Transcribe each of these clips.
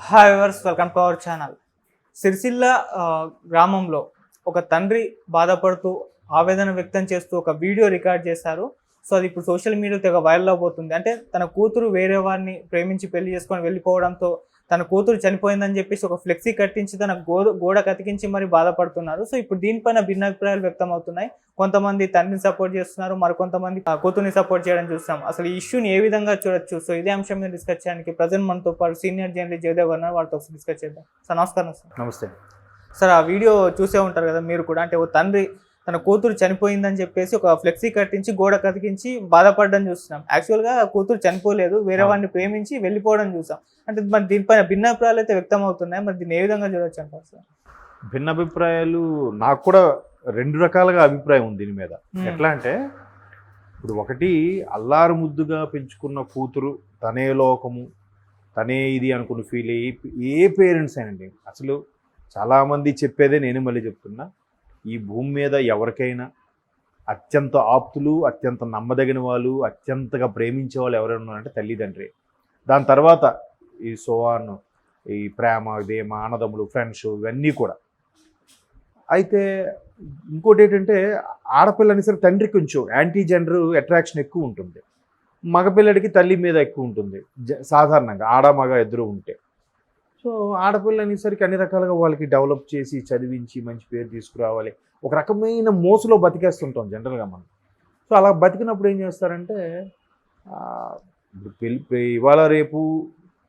Hi verse welcome to our channel Sircilla గ్రామంలో ఒక తండ్రి బాధపడుతూ ఆవేదన వ్యక్తం చేస్తూ ఒక వీడియో రికార్డ్ చేశారు. సో అది ఇప్పుడు సోషల్ మీడియా తెగ వైరల్ అవబోతుంది. అంటే తన కూతురు వేరే వారిని ప్రేమించి పెళ్ళి చేసుకొని వెళ్ళిపోవడంతో తన కూతురు చనిపోయిందని చెప్పేసి ఒక ఫ్లెక్సీ కట్టించి తన గోడ గోడ కతికించి మరి బాధపడుతున్నారు. సో ఇప్పుడు దీనిపైన భిన్నాభిప్రాయాలు వ్యక్తం అవుతున్నాయి కొంతమంది తండ్రిని సపోర్ట్ చేస్తున్నారు. మరికొంతమంది ఆ కూతుర్ని సపోర్ట్ చేయడం చూస్తాం అసలు ఈ ఇష్యూని ఏ విధంగా చూడొచ్చు? సో ఇదే అంశం మీద డిస్కస్ చేయడానికి ప్రజెంట్ మనతో పాటు సీనియర్ జర్నలిస్ట్ జయదేవ్ గారు ఉన్నారు. వాళ్ళతో డిస్కస్ చేద్దాం. సార్ నమస్కారం సార్. నమస్తే. సార్ ఆ వీడియో చూసే ఉంటారు కదా మీరు కూడా. అంటే ఓ తండ్రి తన కూతురు చనిపోయిందని చెప్పేసి ఒక ఫ్లెక్సీ కట్టించి గోడ కతికించి బాధపడడం చూస్తున్నాం. యాక్చువల్గా కూతురు చనిపోలేదు. వేరే. వాడిని ప్రేమించి వెళ్ళిపోవడం చూసాం. అంటే మరి దీనిపైన భిన్నాభిప్రాయాలు అయితే వ్యక్తం అవుతున్నాయి మరి దీన్ని ఏ విధంగా చూడొచ్చు అంటారు సార్? భిన్న అభిప్రాయాలు నాకు కూడా రెండు రకాలుగా అభిప్రాయం ఉంది దీని మీద. ఎట్లా అంటే ఇప్పుడు ఒకటి అల్లారు ముద్దుగా పెంచుకున్న కూతురు తనే లోకము తనే ఇది అనుకుని ఫీల్ అయ్యి ఏ పేరెంట్స్ అయినండి అసలు చాలామంది చెప్పేదే నేను మళ్ళీ చెప్తున్నా. ఈ భూమి మీద ఎవరికైనా అత్యంత ఆప్తులు అత్యంత నమ్మదగిన వాళ్ళు అత్యంతగా ప్రేమించే వాళ్ళు ఎవరైనా ఉన్నారంటే తల్లిదండ్రి దాని తర్వాత ఈ సోవాన్ ఈ ప్రేమ ఇదేమ అన్నదమ్ములు ఫ్రెండ్స్ ఇవన్నీ కూడా. అయితే ఇంకోటి ఏంటంటే ఆడపిల్లని సరే తండ్రి కొంచెం యాంటీ జెండర్ అట్రాక్షన్ ఎక్కువ ఉంటుంది. మగపిల్లడికి తల్లి మీద ఎక్కువ ఉంటుంది. జ- సాధారణంగా ఆడ మగ ఇద్దరు ఉంటే. సో ఆడపిల్ల అనేసరికి అన్ని రకాలుగా వాళ్ళకి డెవలప్ చేసి చదివించి మంచి పేరు తీసుకురావాలి. ఒక రకమైన మోసలో బతికేస్తుంటాం జనరల్గా మనం. సో అలా బతికినప్పుడు ఏం చేస్తారంటే ఇప్పుడు పెళ్ళి ఇవాళ రేపు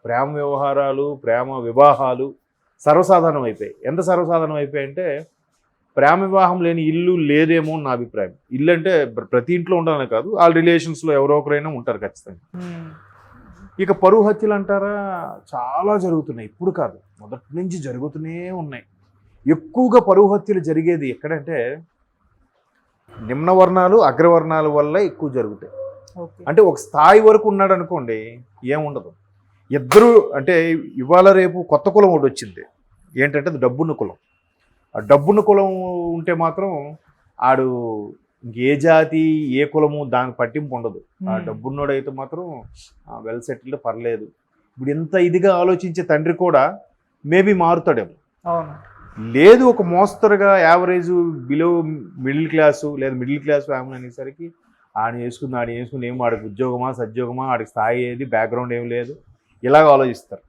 ప్రేమ వ్యవహారాలు ప్రేమ వివాహాలు సర్వసాధారణం అయిపోయాయి. ఎంత సర్వసాధారణం అయిపోయాయి అంటే ప్రేమ వివాహం లేని ఇల్లు లేదేమో అని నా అభిప్రాయం. ఇల్లు అంటే ప్రతి ఇంట్లో ఉండాలని కాదు వాళ్ళ రిలేషన్స్లో ఎవరో ఒకరైనా ఉంటారు ఖచ్చితంగా. ఇక పరువు హత్యలు అంటారా? చాలా జరుగుతున్నాయి. ఇప్పుడు కాదు. మొదటి నుంచి జరుగుతూనే ఉన్నాయి. ఎక్కువగా పరువు హత్యలు జరిగేది ఎక్కడంటే నిమ్న వర్ణాలు అగ్రవర్ణాల వల్ల ఎక్కువ జరుగుతాయి. అంటే ఒక స్థాయి వరకు ఉన్నాడు అనుకోండి ఏముండదు. ఇద్దరు అంటే ఇవాళ రేపు కొత్త కులం ఒకటి వచ్చింది. ఏంటంటే అది డబ్బున్న కులం. ఆ డబ్బున్న కులం ఉంటే మాత్రం ఆడు ఏ జాతి ఏ కులము దానికి పట్టింపు ఉండదు. ఆ డబ్బున్నోడు అయితే మాత్రం వెల్ సెటిల్డ్ పర్లేదు. ఇప్పుడు ఇంత ఇదిగా ఆలోచించే తండ్రి కూడా మేబీ మారుతాడేమో. లేదు ఒక మోస్తరుగా యావరేజ్ బిలో మిడిల్ క్లాసు లేదా మిడిల్ క్లాస్ ఫ్యామిలీ అనేసరికి ఆడ చేసుకుంది ఆడ చేసుకుని ఏం ఆడికి ఉద్యోగమా సద్యోగమా ఆడికి స్థాయి ఏది బ్యాక్గ్రౌండ్ ఏం లేదు. ఇలాగ ఆలోచిస్తారు.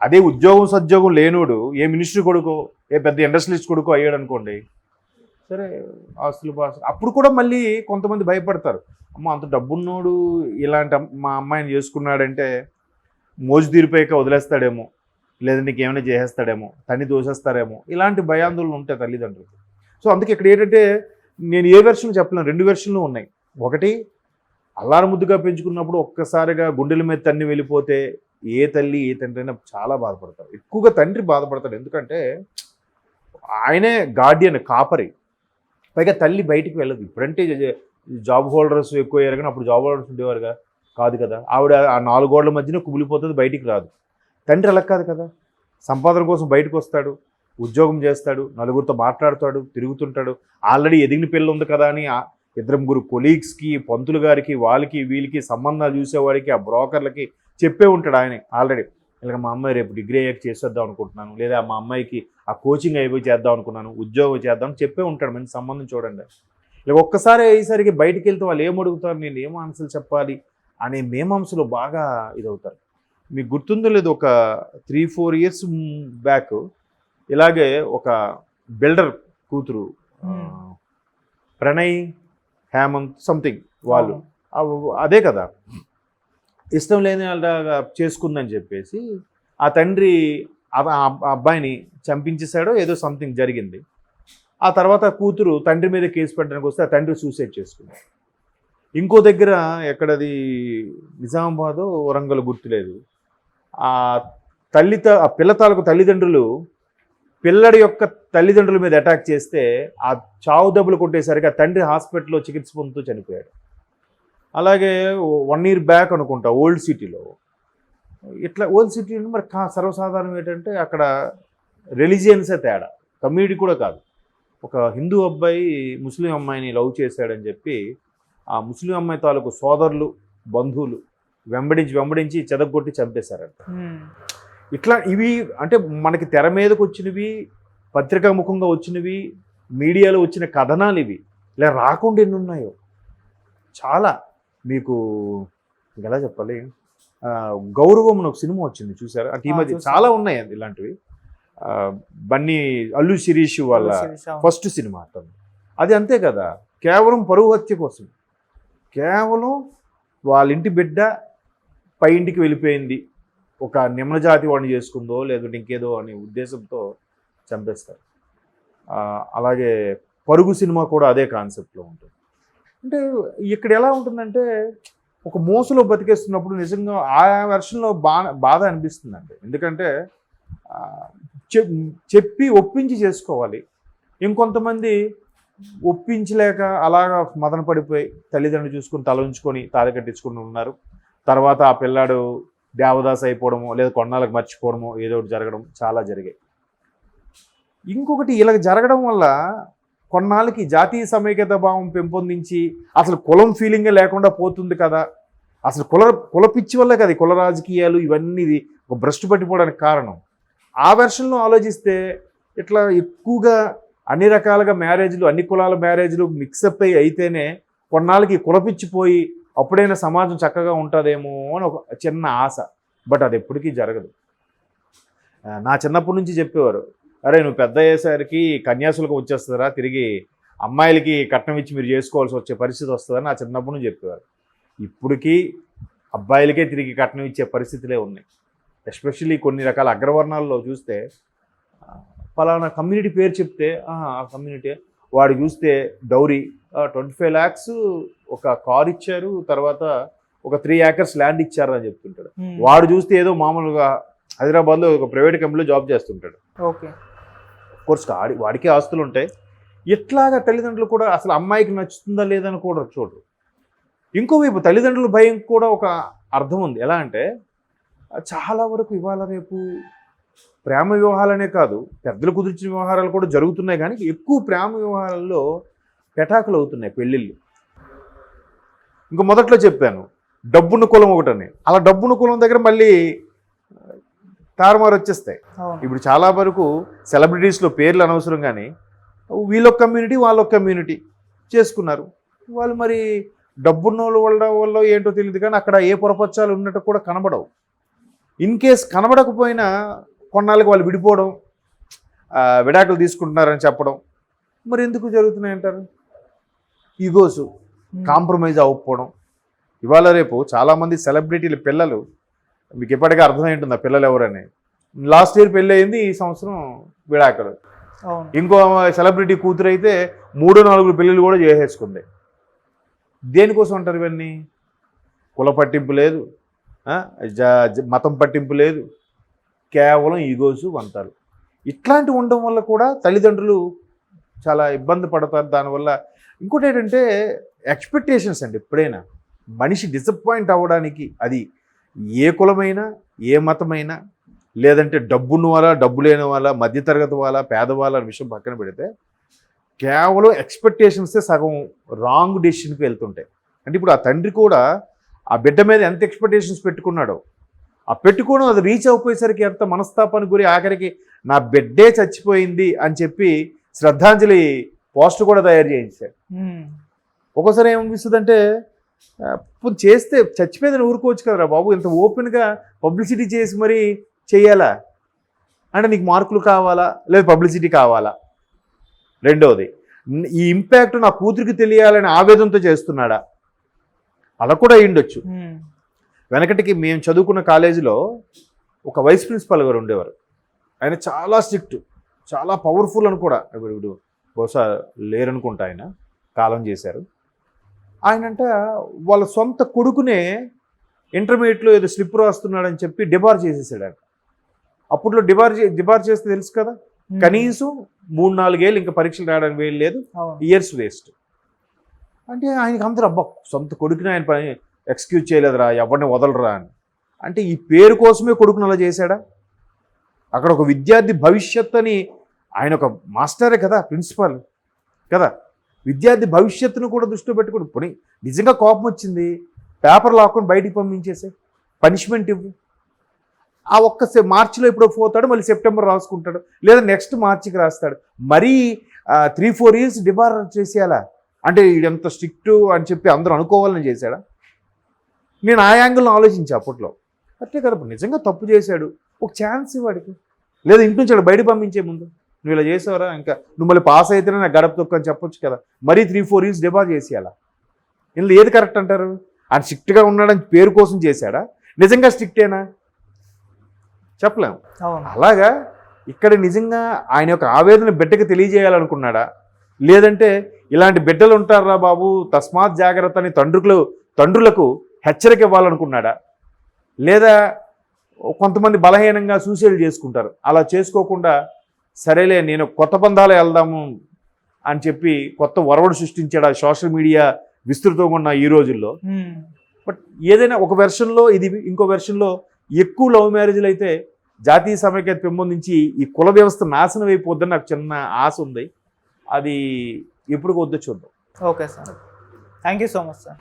అదే ఉద్యోగం సద్యోగం లేనోడు ఏ మినిస్టర్ కొడుకో ఏ పెద్ద ఇండస్ట్రియలిస్ట్ కొడుకో అయ్యాడు అనుకోండి సరే ఆస్తులు బాస్ అప్పుడు కూడా మళ్ళీ కొంతమంది భయపడతారు. అమ్మ అంత డబ్బున్నోడు ఇలాంటి మా అమ్మాయిని చేసుకున్నాడంటే మోజు తీరిపోయాక వదిలేస్తాడేమో. లేదా నీకు ఏమైనా చేసేస్తాడేమో. తన్ని దోసేస్తారేమో ఇలాంటి భయాందోళనలు ఉంటాయి తల్లిదండ్రులకు. సో అందుకే ఇక్కడ ఏంటంటే నేను ఏ వెర్షన్ చెప్పలేను. రెండు వెర్షన్లు ఉన్నాయి. ఒకటి అల్లారు ముద్దుగా పెంచుకున్నప్పుడు ఒక్కసారిగా గుండెల మీద తన్ని వెళ్ళిపోతే ఏ తల్లి ఏ తండ్రి అయినా చాలా బాధపడతారు. ఎక్కువగా తండ్రి బాధపడతాడు. ఎందుకంటే ఆయనే గార్డియన్ కాపరి. పైగా తల్లి బయటికి వెళ్ళదు. ఇప్పుడంటే జాబ్ హోల్డర్స్ ఎక్కువ అయ్యారు కానీ అప్పుడు జాబ్ హోల్డర్స్ ఉండేవారుగా కాదు కదా. ఆవిడ ఆ నాలుగోళ్ళ మధ్యనే కుమిలిపోతుంది బయటికి రాదు. తండ్రి అలా కాదు కదా. సంపాదన కోసం బయటకు వస్తాడు ఉద్యోగం చేస్తాడు నలుగురితో మాట్లాడుతాడు తిరుగుతుంటాడు. ఆల్రెడీ ఎదిగిన పిల్ల ఉంది కదా అని ఆ ఇద్దరు ముగ్గురు కొలీగ్స్కి పంతులు గారికి వాళ్ళకి వీళ్ళకి సంబంధాలు చూసేవాడికి ఆ బ్రోకర్లకి చెప్పే ఉంటాడు ఆయన ఆల్రెడీ. ఇలాగ మా అమ్మాయి రేపు డిగ్రీ అయ్యాక చేసేద్దాం అనుకుంటున్నాను. లేదా మా అమ్మాయికి ఆ కోచింగ్ అయిపోయి చేద్దాం అనుకున్నాను ఉద్యోగం చేద్దాం చెప్పే ఉంటాడు. మంచి సంబంధం చూడండి. ఇలా ఒక్కసారి అయ్యేసరికి బయటికి వెళ్తే వాళ్ళు ఏం అడుగుతారు నేను ఏం ఆన్సర్లు చెప్పాలి అనే మేమాంసలో బాగా ఇదవుతారు. మీకు గుర్తుందో లేదు ఒక త్రీ ఫోర్ ఇయర్స్ బ్యాక్ ఇలాగే ఒక బిల్డర్ కూతురు Hmm. ప్రణయ్ హేమంత్ సంథింగ్ వాళ్ళు. అదే కదా. ఇష్టం లేని వాళ్ళగా చేసుకుందని చెప్పేసి ఆ తండ్రి అబ్బాయిని చంపించేశాడో ఏదో సంథింగ్ జరిగింది. ఆ తర్వాత కూతురు తండ్రి మీద కేసు పెట్టడానికి వస్తే ఆ తండ్రి సూసైడ్ చేసుకున్నాడు ఇంకో దగ్గర ఎక్కడది? నిజామాబాద్ వరంగల్ గుర్తులేదు ఆ తల్లి త- ఆ పిల్ల తాలూకు తల్లిదండ్రులు పిల్లడి యొక్క తల్లిదండ్రుల మీద అటాక్ చేస్తే ఆ చావు దెబ్బలు కొట్టేసరికి ఆ తండ్రి హాస్పిటల్లో చికిత్స పొందుతూ చనిపోయాడు. అలాగే వన్ ఇయర్ బ్యాక్ అనుకుంటా ఓల్డ్ సిటీలో. ఇట్లా ఓల్డ్ సిటీ మరి కా సర్వసాధారణం ఏంటంటే అక్కడ రిలీజియన్సే తేడా. కమ్యూనిటీ కూడా కాదు. ఒక హిందూ అబ్బాయి ముస్లిం అమ్మాయిని లవ్ చేశాడని చెప్పి ఆ ముస్లిం అమ్మాయి తాలూకు సోదరులు బంధువులు వెంబడించి వెంబడించి చెదగొట్టి చంపేశారంట. ఇట్లా ఇవి అంటే మనకి తెర మీదకి వచ్చినవి పత్రికా ముఖంగా వచ్చినవి మీడియాలో వచ్చిన కథనాలు ఇవి. ఇలా రాకుండా ఎన్ని ఉన్నాయో. చాలా. మీకు ఎలా చెప్పాలి. గౌరవం అని ఒక సినిమా వచ్చింది చూసారా? అంటే ఈ మధ్య. చాలా ఉన్నాయి అది ఇలాంటివి. బన్నీ అల్లు శిరీష్ వాళ్ళ. ఫస్ట్ సినిమా అతను. అది అంతే కదా. కేవలం పరువు హత్య కోసం. కేవలం వాళ్ళ ఇంటి బిడ్డ పై ఇంటికి వెళ్ళిపోయింది. ఒక నిమ్న జాతి వాడిని చేసుకుందో లేదంటే ఇంకేదో అనే ఉద్దేశంతో చంపేస్తారు. అలాగే పరుగు సినిమా కూడా అదే కాన్సెప్ట్లో ఉంటుంది. అంటే ఇక్కడ ఎలా ఉంటుందంటే ఒక మోసలో బతికేస్తున్నప్పుడు నిజంగా ఆ వెర్షన్లో బా బాధ అనిపిస్తుందండి. ఎందుకంటే చెప్పి ఒప్పించి చేసుకోవాలి. ఇంకొంతమంది ఒప్పించలేక అలాగా మదన పడిపోయి తల్లిదండ్రులు చూసుకుని తల ఉంచుకొని తాళి కట్టించుకుని ఉన్నారు. తర్వాత ఆ పిల్లాడు దేవదాస్ అయిపోవడము లేదా కొన్నాళ్ళకి మర్చిపోవడము ఏదో ఒకటి జరగడం చాలా జరిగాయి. ఇంకొకటి ఇలా జరగడం వల్ల కొన్నాళ్ళకి జాతీయ సమైక్యత భావం పెంపొందించి అసలు కులం ఫీలింగే లేకుండా పోతుంది కదా. అసలు కుల కుల పిచ్చి వల్లే కదా కుల రాజకీయాలు ఇవన్నీ ఇది ఒక భ్రష్టు పట్టిపోవడానికి కారణం. ఆ వెర్షన్లో ఆలోచిస్తే ఇట్లా ఎక్కువగా అన్ని రకాలుగా మ్యారేజ్లు అన్ని కులాల మ్యారేజ్లు మిక్సప్ అయ్యి అయితేనే కొన్నాళ్ళకి కులపిచ్చిపోయి అప్పుడైనా సమాజం చక్కగా ఉంటుందేమో అని ఒక చిన్న ఆశ. బట్ అది ఎప్పటికీ జరగదు. నా చిన్నప్పటి నుంచి చెప్పేవారు అరే నువ్వు పెద్ద అయ్యేసరికి కన్యాసులకు వచ్చేస్తుందిరా తిరిగి అమ్మాయిలకి కట్నం ఇచ్చి మీరు చేసుకోవాల్సి వచ్చే పరిస్థితి వస్తుందని నా చిన్నప్పటి నుంచి చెప్పేవారు ఇప్పటికీ అబ్బాయిలకే తిరిగి కట్నం ఇచ్చే పరిస్థితులే ఉన్నాయి. ఎస్పెషల్లీ కొన్ని రకాల అగ్రవర్ణాల్లో చూస్తే పలానా కమ్యూనిటీ పేరు చెప్తే "ఆ, కమ్యూనిటీ వాడు చూస్తే డౌరీ ట్వంటీ ఫైవ్ ల్యాక్స్ ఒక కార్ ఇచ్చారు తర్వాత ఒక త్రీ ఏకర్స్ ల్యాండ్ ఇచ్చారు అని చెప్తుంటాడు. వాడు చూస్తే ఏదో మామూలుగా హైదరాబాద్లో ఒక ప్రైవేట్ కంపెనీలో జాబ్ చేస్తుంటాడు. ఓకే. కోర్స్ ఆడి వాడికే ఆస్తులు ఉంటాయి ఎట్లాగా తల్లిదండ్రులు కూడా అసలు అమ్మాయికి నచ్చుతుందా లేదని కూడా చూడరు. ఇంకోవైపు తల్లిదండ్రుల భయం కూడా ఒక అర్థం ఉంది. ఎలా అంటే చాలా వరకు ఇవాళ రేపు ప్రేమ వివాహాలనే కాదు పెద్దలు కుదిర్చిన వ్యవహారాలు కూడా జరుగుతున్నాయి కానీ ఎక్కువ ప్రేమ వ్యవహారాల్లో పెటాకులు అవుతున్నాయి పెళ్ళిళ్ళు. ఇంక మొదట్లో చెప్పాను డబ్బున్న కులం ఒకటని. అలా డబ్బును కులం దగ్గర మళ్ళీ తారుమారు వచ్చేస్తాయి. ఇప్పుడు చాలా వరకు సెలబ్రిటీస్లో పేర్లు అనవసరం కానీ వీళ్ళొక కమ్యూనిటీ వాళ్ళొక కమ్యూనిటీ చేసుకున్నారు. వాళ్ళు మరి డబ్బున్న వాళ్ళు వల్ల వల్ల ఏంటో తెలియదు కానీ అక్కడ ఏ పొరపచ్చాలు ఉన్నట్టు కూడా కనబడవు. ఇన్ కేస్ కనబడకపోయినా కొన్నాళ్ళకి వాళ్ళు విడిపోవడం విడాకులు తీసుకుంటున్నారని చెప్పడం. మరి ఎందుకు జరుగుతున్నాయి అంటారు? ఈగోస్. కాంప్రమైజ్ అవ్వకపోవడం. ఇవాళ రేపు చాలామంది సెలబ్రిటీల పిల్లలు మీకు ఎప్పటికీ అర్థమై ఉంటుంది ఆ పిల్లలు ఎవరని? లాస్ట్ ఇయర్ పెళ్ళి అయింది ఈ సంవత్సరం విడాకులు. ఇంకో సెలబ్రిటీ కూతురు అయితే మూడు నాలుగు పెళ్ళిళ్ళు కూడా చేసేసుకుంది. దేనికోసం అంటారు ఇవన్నీ? కుల పట్టింపు లేదు మతం పట్టింపు లేదు కేవలం ఈగోసు వంతాలు. ఇట్లాంటివి ఉండడం వల్ల కూడా తల్లిదండ్రులు చాలా ఇబ్బంది పడతారు. దానివల్ల ఇంకోటి ఏంటంటే ఎక్స్పెక్టేషన్స్ అండి ఎప్పుడైనా. మనిషి డిసప్పాయింట్ అవ్వడానికి అది ఏ కులమైనా ఏ మతమైనా లేదంటే డబ్బున్న వాళ్ళ డబ్బు లేని వాళ్ళ మధ్యతరగతి వాళ్ళ పేదవాళ్ళ అనే విషయం పక్కన పెడితే కేవలం ఎక్స్పెక్టేషన్సే సగం రాంగ్ డెసిషన్కి వెళ్తుంటాయి అంటే ఇప్పుడు ఆ తండ్రి కూడా ఆ బిడ్డ మీద ఎంత ఎక్స్పెక్టేషన్స్ పెట్టుకున్నాడో ఆ పెట్టుకోవడం అది రీచ్ అయిపోయేసరికి ఎంత మనస్తాపానికి గురి ఆఖరికి నా బిడ్డే చచ్చిపోయింది అని చెప్పి శ్రద్ధాంజలి పోస్ట్ కూడా తయారు చేయించారు. ఒక్కోసారి ఏమనిపిస్తుంది అంటే చేస్తే చచ్చిపోయిందని ఊరుకోవచ్చు కదరా బాబు. ఇంత ఓపెన్గా పబ్లిసిటీ చేసి మరి చెయ్యాలా అంటే నీకు మార్కులు కావాలా? లేదా పబ్లిసిటీ కావాలా? రెండవది ఈ ఇంపాక్ట్ నా కూతురికి తెలియాలని ఆవేదనతో చేస్తున్నాడా? అలా కూడా అయ్యుండొచ్చు. వెనకటికి మేము చదువుకున్న కాలేజీలో ఒక వైస్ ప్రిన్సిపాల్ గారు ఉండేవారు. ఆయన చాలా స్ట్రిక్ట్ చాలా పవర్ఫుల్ అని కూడా ఇప్పుడు బహుశా లేరనుకుంటా ఆయన కాలం చేశారు. ఆయనంట వాళ్ళ సొంత కొడుకునే ఇంటర్మీడియట్లో ఏదో స్లిప్ రాస్తున్నాడని చెప్పి డిబార్ చేసేసాడు ఆయన అప్పట్లో డిబార్ చే డిబార్ చేస్తే తెలుసు కదా. కనీసం మూడు నాలుగేళ్ళు ఇంకా పరీక్షలు రాయడానికి వేలు లేదు. Years waste. అంటే ఆయనకి అందరూ అబ్బా సొంత కొడుకుని ఆయన పని ఎక్స్క్యూజ్ చేయలేదురా ఎవరిని వదలరా అని. అంటే ఈ పేరు కోసమే కొడుకుని అలా చేశాడా? అక్కడ ఒక విద్యార్థి భవిష్యత్ అని ఆయన ఒక మాస్టరే కదా ప్రిన్సిపాల్ కదా? విద్యార్థి భవిష్యత్తును కూడా దృష్టిలో పెట్టుకుని పోనీ నిజంగా కోపం వచ్చింది పేపర్ లాక్కొని బయటికి పంపించేసే పనిష్మెంట్ ఇవ్వు. ఆ ఒక్క సె- మార్చిలో ఎప్పుడో పోతాడు మళ్ళీ సెప్టెంబర్ రాసుకుంటాడు లేదా నెక్స్ట్ మార్చికి రాస్తాడు. మరీ త్రీ ఫోర్ ఇయర్స్ డిబార్ చేసేయాలా? అంటే ఎంత స్ట్రిక్ట్ అని చెప్పి అందరూ అనుకోవాలని చేశాడా? నేను ఆ యాంగిల్ని ఆలోచించా అప్పట్లో. అట్లే కదా నిజంగా తప్పు చేశాడు. ఒక ఛాన్స్ ఇవాడికి లేదా ఇంటి నుంచి బయట పంపించే ముందు. నువ్వు ఇలా చేసావరా ఇంకా నువ్వు మళ్ళీ పాస్ అయితేనే నాకు గడప తొక్క అని చెప్పొచ్చు కదా. మరీ త్రీ ఫోర్ ఇయర్స్ డిబార్ చేసేయాలా? ఇందులో ఏది కరెక్ట్ అంటారు? ఆయన స్ట్రిక్ట్గా ఉన్నాడని పేరు కోసం చేశాడా? నిజంగా స్ట్రిక్టేనా చెప్పలేం. అవును. అలాగా ఇక్కడ నిజంగా ఆయన యొక్క ఆవేదన బిడ్డకి తెలియజేయాలనుకున్నాడా? లేదంటే ఇలాంటి బిడ్డలు ఉంటారా బాబు తస్మాత్ జాగ్రత్త అని తండ్రులు తండ్రులకు హెచ్చరిక ఇవ్వాలనుకున్నాడా? లేదా కొంతమంది బలహీనంగా సూసైడ్ చేసుకుంటారు. అలా చేసుకోకుండా సరేలే నేను కొత్త బంధాలు వెళ్దాము అని చెప్పి కొత్త వరవడు సృష్టించాడు ఆ సోషల్ మీడియా విస్తృతంగా ఉన్న ఈ రోజుల్లో. బట్ ఏదైనా ఒక వెర్షన్లో ఇది ఇంకో వెర్షన్లో ఎక్కువ లవ్ మ్యారేజ్లు అయితే జాతీయ సమైక్యత పెంపొందించి ఈ కుల వ్యవస్థ నాశనం అయిపోద్దని నాకు చిన్న ఆశ ఉంది. అది ఎప్పుడు వద్దో చూద్దాం. Okay sir. Thank you so much sir.